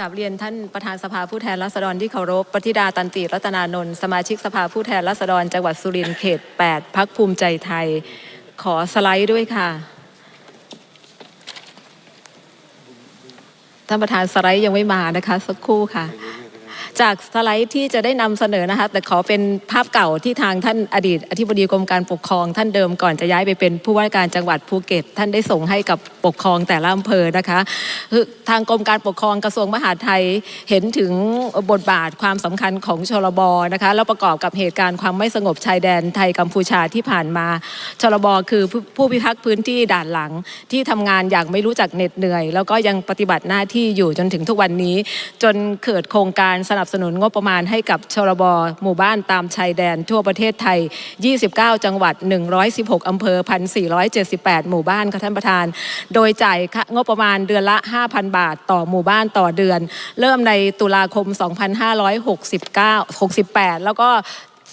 กับเรียนท่านประธานสภาผู้แทนราษฎรที่เคารพปฏิดาตันติรัตนานนท์สมาชิกสภาผู้แทนราษฎรจังหวัดสุรินทร์เขต 8พักภูมิใจไทย ขอสไลด์ด้วยค่ะ ท่านประธานสไลด์ยังไม่มานะคะ สักครู่ค่ะ จากสไลด์ที่จะได้นำเสนอนะคะ แต่ขอเป็นภาพเก่าที่ทางท่านอดีต อธิบดีกรมการปกครองท่านเดิมก่อนจะย้ายไปเป็นผู้ว่าการจังหวัดภูเก็ต ท่านได้ส่งให้กับปกครองแต่ละอำเภอนะคะคือทางกรมการปกครองกระทรวงมหาดไทยเห็นถึงบทบาทความสำคัญของชลบนะคะแล้วประกอบกับเหตุการณ์ความไม่สงบชายแดนไทยกัมพูชาที่ผ่านมาชลบคือผู้พิทักษ์พื้นที่ด่านหลังที่ทำงานอย่างไม่รู้จักเหน็ดเหนื่อย แล้วก็ยังปฏิบัติหน้าที่อยู่จนถึงทุกวันนี้ จนเกิดโครงการสนับสนุนงบประมาณให้กับชลบหมู่บ้านตามชายแดน ทั่วประเทศไทย 29 จังหวัด 116 อำเภอ 1,478 หมู่บ้านค่ะท่านประธาน โดยจ่ายงบประมาณเดือนละ 5,000 บาทต่อหมู่บ้านต่อเดือน เริ่มในตุลาคม 2569 68 แล้วก็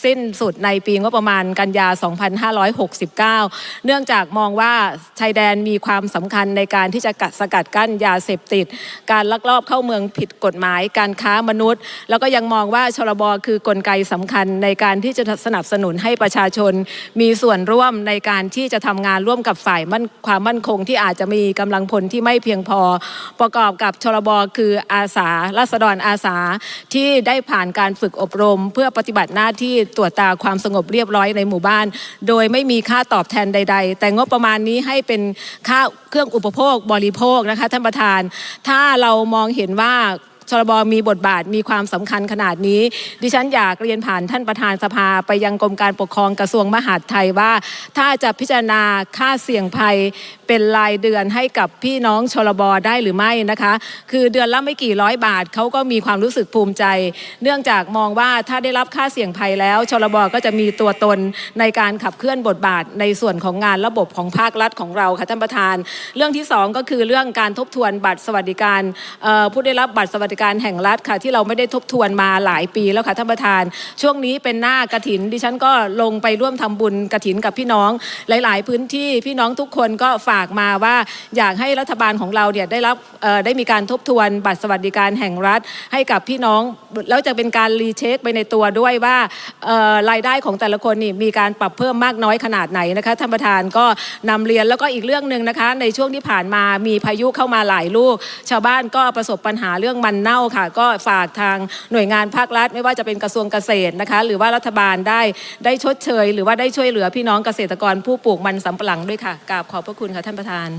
สิ้นสุดในปีงบประมาณกันยา 2569 เนื่องจากมองว่าชายแดนมีความสำคัญในการที่จะกัดสกัดกั้นยาเสพติด การลักลอบเข้าเมืองผิดกฎหมาย การค้ามนุษย์ แล้วก็ยังมองว่าชลบคือกลไกสำคัญในการที่จะสนับสนุนให้ประชาชน มีส่วนร่วมในการที่จะทำงานร่วมกับฝ่ายมั่นความมั่นคงที่อาจจะมีกำลังพลที่ไม่เพียงพอ ประกอบกับชลบคืออาสารัษฎรอาสาที่ได้ผ่านการฝึกอบรม เพื่อปฏิบัติหน้าที่ตรวจตาความสงบเรียบร้อยในหมู่บ้าน โดยไม่มีค่าตอบแทนใด ๆ แต่งบประมาณนี้ให้เป็นค่าเครื่องอุปโภคบริโภคนะคะท่านประธาน ถ้าเรามองเห็นว่า ชลบมีบทบาทมีความสำคัญขนาดนี้ ดิฉันอยากเรียนผ่านท่านประธานสภาไปยังกรมการปกครองกระทรวงมหาดไทยว่า ถ้าจะพิจารณาค่าเสี่ยงภัยเป็นรายเดือนให้กับพี่น้องชลบได้หรือไม่นะคะ คือเดือนละไม่กี่ร้อยบาทเขาก็มีความรู้สึกภูมิใจ เนื่องจากมองว่าถ้าได้รับค่าเสี่ยงภัยแล้วชลบก็จะมีตัวตนในการขับเคลื่อนบทบาทในส่วนของงานระบบของภาครัฐของเราค่ะท่านประธาน เรื่องที่สองก็คือเรื่องการทบทวนบัตรสวัสดิการผู้ได้รับบัตรสวัสดิการแห่งรัฐค่ะ ที่เราไม่ได้ทบทวนมาหลายปีแล้วค่ะท่านประธาน ช่วงนี้เป็นหน้ากระถิน ดิฉันก็ลงไปร่วมทำบุญกระถินกับพี่น้องหลาย ๆ พื้นที่พี่น้องทุกคนก็ฝากมาว่าอยากให้รัฐบาลของเราเนี่ยได้รับได้มีการทบทวนบัตรสวัสดิการแห่งรัฐให้กับพี่น้องแล้วจะเป็นการรีเช็คไปในตัวด้วยว่ารายได้ของแต่ละคนนี่มีการปรับเพิ่มมากน้อยขนาดไหนนะคะท่านประธานก็นำเรียนแล้วก็อีกเรื่องหนึ่งนะคะ ในช่วงที่ผ่านมามีพายุเข้ามาหลายลูก ชาวบ้านก็ประสบปัญหาเรื่องมันเน่าค่ะ ก็ฝากทางหน่วยงานภาครัฐ ไม่ว่าจะเป็นกระทรวงเกษตรนะคะ หรือว่ารัฐบาลได้ได้ชดเชย หรือว่าได้ช่วยเหลือพี่น้องเกษตรกรผู้ปลูกมันสำปะหลังด้วยค่ะกราบขอบพระคุณค่ะท่านประธาน